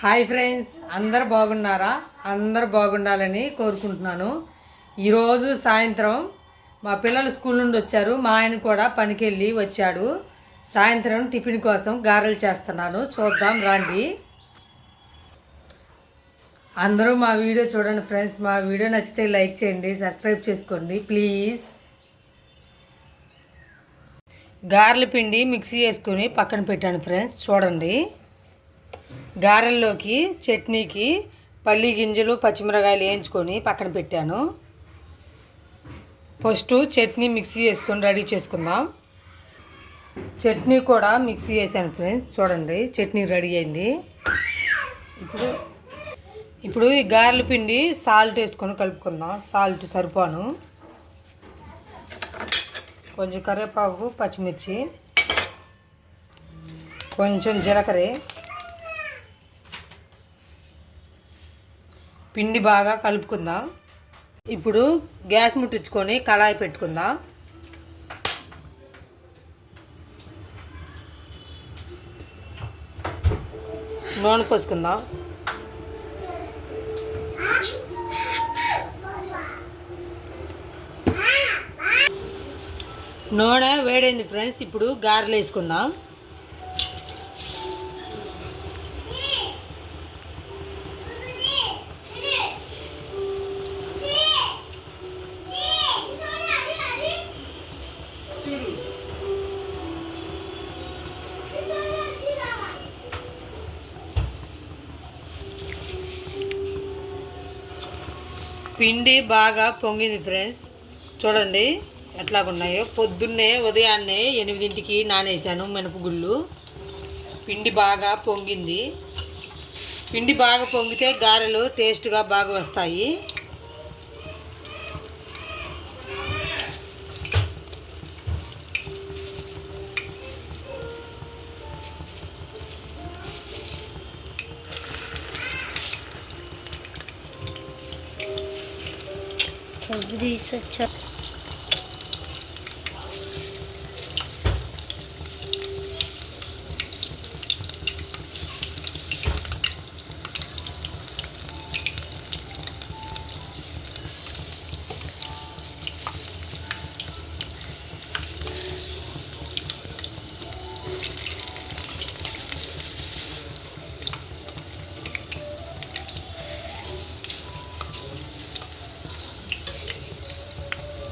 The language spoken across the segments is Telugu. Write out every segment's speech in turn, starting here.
హాయ్ ఫ్రెండ్స్ అందరు బాగున్నారా? అందరు బాగుండాలని కోరుకుంటున్నాను. ఈరోజు సాయంత్రం మా పిల్లలు స్కూల్ నుండి వచ్చారు. మా ఆయన కూడా పనికి వెళ్ళి వచ్చాడు. సాయంత్రం టిఫిన్ కోసం గారెలు చేస్తున్నాను. చూద్దాం రండి. అందరూ మా వీడియో చూడండి ఫ్రెండ్స్. మా వీడియో నచ్చితే లైక్ చేయండి సబ్స్క్రైబ్ చేసుకోండి. ప్లీజ్. గారెల పిండి మిక్సీ వేసుకొని పక్కన పెట్టాను ఫ్రెండ్స్ చూడండి. గారెల్లోకి చట్నీకి పల్లి గింజలు పచ్చిమిరకాయలు వేయించుకొని పక్కన పెట్టాను. ఫస్ట్ చట్నీ మిక్సీ వేసుకొని రెడీ చేసుకుందాం. చట్నీ కూడా మిక్సీ వేసాను ఫ్రెండ్స్ చూడండి. చట్నీ రెడీ అయింది. ఇప్పుడు ఇప్పుడు ఈ గారెల పిండి సాల్ట్ వేసుకొని కలుపుకుందాం. సాల్ట్ సరిపోను. కొంచెం కరివేపాకు పచ్చిమిర్చి కొంచెం జీలకర్ర పిండి బాగా కలుపుకుందాం. ఇప్పుడు గ్యాస్ ముట్టించుకొని కళాయి పెట్టుకుందాం. నూనె పోసుకుందాం. నూనె వేడైంది ఫ్రెండ్స్ ఇప్పుడు గారెలు వేసుకుందాం. పిండి బాగా పొంగింది ఫ్రెండ్స్ చూడండి. ఎట్లాగున్నాయో? పొద్దున్నే ఉదయాన్నే ఎనిమిదింటికి నానేసాను మినపగుళ్ళు. పిండి బాగా పొంగింది. పిండి బాగా పొంగితే గారెలు టేస్ట్గా బాగా వస్తాయి. తీసొచ్చా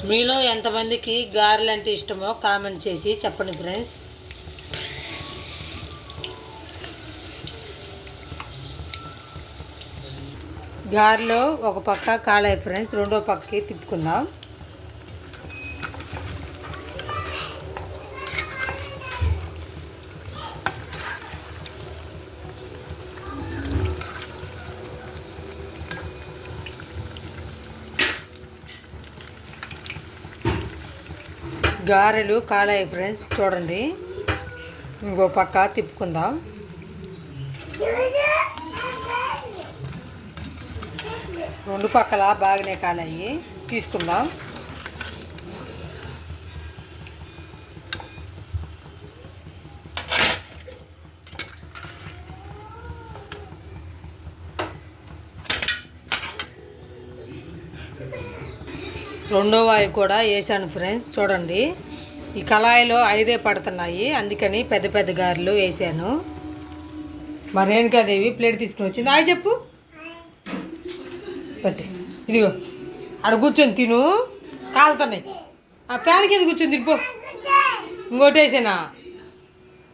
మీలో ఎంతమందికి గారెలు అంటే ఇష్టమో కామెంట్ చేసి చెప్పండి ఫ్రెండ్స్. గారెలో ఒక పక్క కాళాయి ఫ్రెండ్స్ రెండో పక్కకి తిప్పుకుందాం. గారెలు కాళాయి ఫ్రెండ్స్ చూడండి. ఇంకో పక్క తిప్పుకుందాం. రెండు పక్కల బాగానే కాలాయి. తీసుకుందాం. రెండో వాయి కూడా వేసాను ఫ్రెండ్స్ చూడండి. ఈ కళాయిలో ఐదే పడుతున్నాయి. అందుకని పెద్ద పెద్ద గారెలు వేసాను మరి రేణుకాదేవి ప్లేట్ తీసుకుని వచ్చింది. అవి చెప్పు. పట్టి. ఇదిగో. ఆడ కూర్చొని తిను. కాలుతున్నాయి. ఆ ఫ్యాన్ కింద కూర్చొని తిరిపో ఇంకోటి వేసేనా?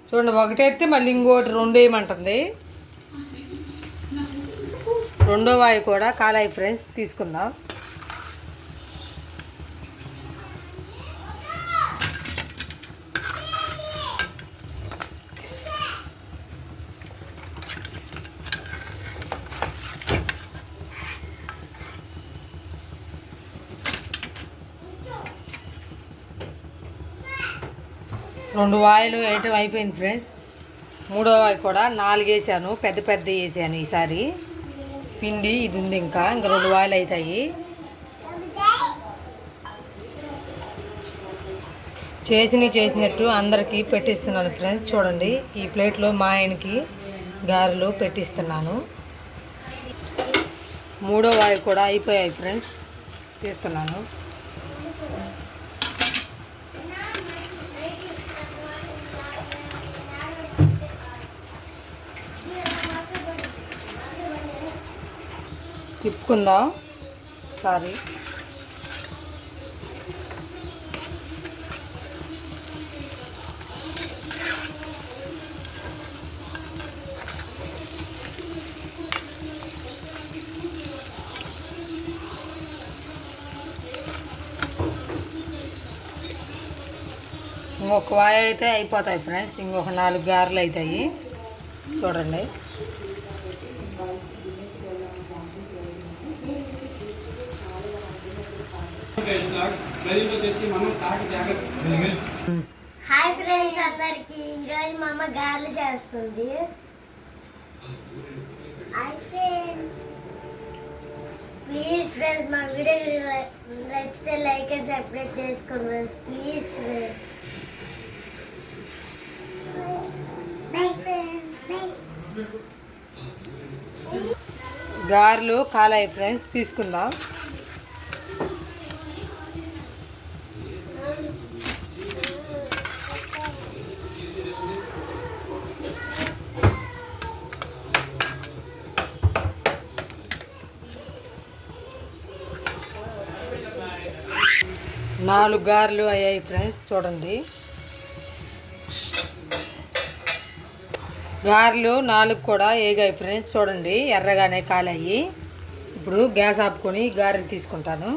చూడండి ఒకటి వేస్తే మళ్ళీ ఇంకోటి రెండు వేయమంటుంది. రెండో వాయి కూడా కాలాయి ఫ్రెండ్స్ తీసుకుందాం. రెండు వాయిలు వేయటం అయిపోయింది ఫ్రెండ్స్ మూడో వాయి కూడా నాలుగు వేసాను పెద్ద పెద్ద వేసాను ఈసారి. పిండి ఇది ఉంది ఇంకా ఇంకా రెండు వాయిలు అవుతాయి. చేసినవి చేసినట్టు అందరికీ పెట్టిస్తున్నాను ఫ్రెండ్స్ చూడండి ఈ ప్లేట్లో మా ఆయనకి గారెలు పెట్టిస్తున్నాను. మూడో వాయి కూడా అయిపోయాయి ఫ్రెండ్స్ తీస్తున్నాను. తిప్పుకుందాం? సారీ. ఇంకొక వాయి అయితే అయిపోతాయి ఫ్రెండ్స్. ఇంకొక నాలుగు గారెలు అవుతాయి. చూడండి. హాయ్ ఫ్రెండ్స్ అందరికి. ఈరోజు మా అమ్మ గారెలు చేస్తుంది. Hi friends. ప్లీజ్ ఫ్రెండ్స్ మా వీడియో నచ్చితే లైక్ అండ్ సబ్స్క్రైబ్ చేసుకోండి friends. Please friends. Bye friends bye గారెలు కాలాయి ఫ్రెండ్స్ తీసుకుందాం. నాలుగు గారెలు అయ్యాయి ఫ్రెండ్స్ చూడండి. గారెలు నాలుగు కూడా ఏగాయి ఫ్రెండ్స్. చూడండి ఎర్రగానే కాలయ్యి ఇప్పుడు గ్యాస్ ఆపుకొని గారెలు తీసుకుంటాను.